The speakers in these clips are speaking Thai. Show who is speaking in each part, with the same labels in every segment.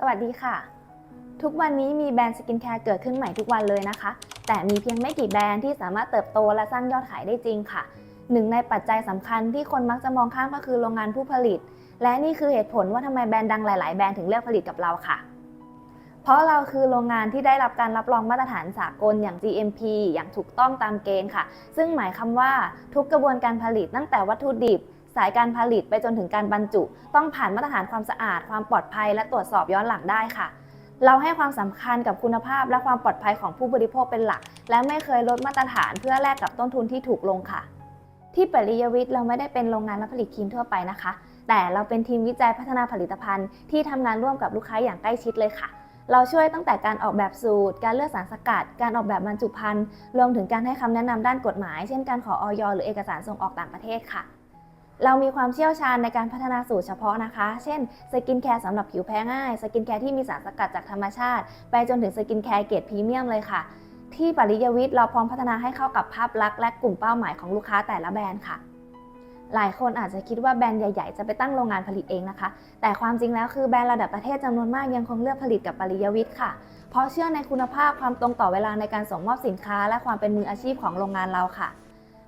Speaker 1: สวัสดีค่ะ ทุกวันนี้มีแบรนด์สกินแคร์เกิดขึ้นใหม่ทุกวันเลยนะคะ แต่มีเพียงไม่กี่แบรนด์ที่สามารถเติบโตและสร้างยอดขายได้จริงค่ะ หนึ่งในปัจจัยสำคัญที่คนมักจะมองข้ามก็คือโรงงานผู้ผลิต และนี่คือเหตุผลว่าทำไมแบรนด์ดังหลาย ๆ แบรนด์ถึงเลือกผลิตกับเราค่ะ เพราะเราคือโรงงานที่ได้รับการรับรองมาตรฐานสากลอย่าง GMP อย่างถูกต้องตามเกณฑ์ค่ะ ซึ่งหมายควาว่าทุกกระบวนการผลิตตั้งแต่วัตถุดิบ สายการผลิตไปจนถึงการบรรจุ ต้องผ่านมาตรฐานความสะอาด ความปลอดภัย และตรวจสอบย้อนหลังได้ค่ะ เราให้ความสำคัญกับคุณภาพและความปลอดภัยของผู้บริโภคเป็นหลัก และไม่เคยลดมาตรฐานเพื่อแลกกับต้นทุนที่ถูกลงค่ะ ที่ปริยวิทย์เราไม่ได้เป็นโรงงานรับผลิตครีมทั่วไปนะคะ แต่เราเป็นทีมวิจัยพัฒนาผลิตภัณฑ์ ที่ทำงานร่วมกับลูกค้าอย่างใกล้ชิดเลยค่ะเราช่วยตั้งแต่การออกแบบสูตร การเลือกสารสกัด การออกแบบบรรจุภัณฑ์ รวมถึงการให้คำแนะนำด้านกฎหมาย เช่นการขอออยหรือเอกสารส่งออกต่างประเทศค่ะ เรามีความเชี่ยวชาญในการพัฒนาสูตรเฉพาะนะคะ เช่น สกินแคร์สำหรับผิวแพ้ง่าย สกินแคร์ที่มีสารสกัดจากธรรมชาติ ไปจนถึงสกินแคร์เกรดพรีเมียมเลยค่ะ ที่ปริยวิทย์เราพร้อมพัฒนาให้เข้ากับภาพลักษณ์และกลุ่มเป้าหมายของลูกค้าแต่ละแบรนด์ค่ะ หลายคนอาจจะคิดว่าแบรนด์ใหญ่ๆ จะไปตั้งโรงงานผลิตเองนะคะ แต่ความจริงแล้วคือแบรนด์ระดับประเทศจำนวนมากยังคงเลือกผลิตกับปริยวิทย์ค่ะ เพราะเชื่อในคุณภาพความตรงต่อเวลาในการส่งมอบสินค้า และความเป็นมืออาชีพของโรงงานเราค่ะ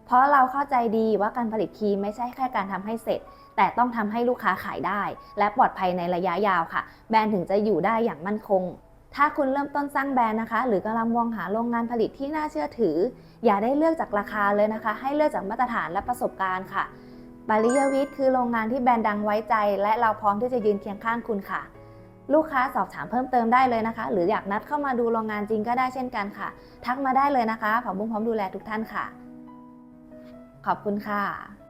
Speaker 1: เพราะเราเข้าใจดีว่าการผลิตครีมไม่ใช่แค่การทำให้เสร็จ แต่ต้องทำให้ลูกค้าขายได้ และปลอดภัยในระยะยาวค่ะ แบรนด์ถึงจะอยู่ได้อย่างมั่นคง ถ้าคุณเริ่มต้นสร้างแบรนด์นะคะ หรือกำลังมองหาโรงงานผลิตที่น่าเชื่อถือ อย่าได้เลือกจากราคาเลยนะคะ ให้เลือกจากมาตรฐานและประสบการณ์ค่ะปริยวิทย์คือโรงงานที่แบรนด์ดังไว้ใจ และเราพร้อมที่จะยืนเคียงข้างคุณค่ะ ลูกค้าสอบถามเพิ่มเติมได้เลยนะคะ หรืออยากนัดเข้ามาดูโรงงานจริงก็ได้เช่นกันค่ะ ทักมาได้เลยนะคะผักบุ้งพร้อมดูแลทุกท่านค่ะ ขอบคุณค่ะ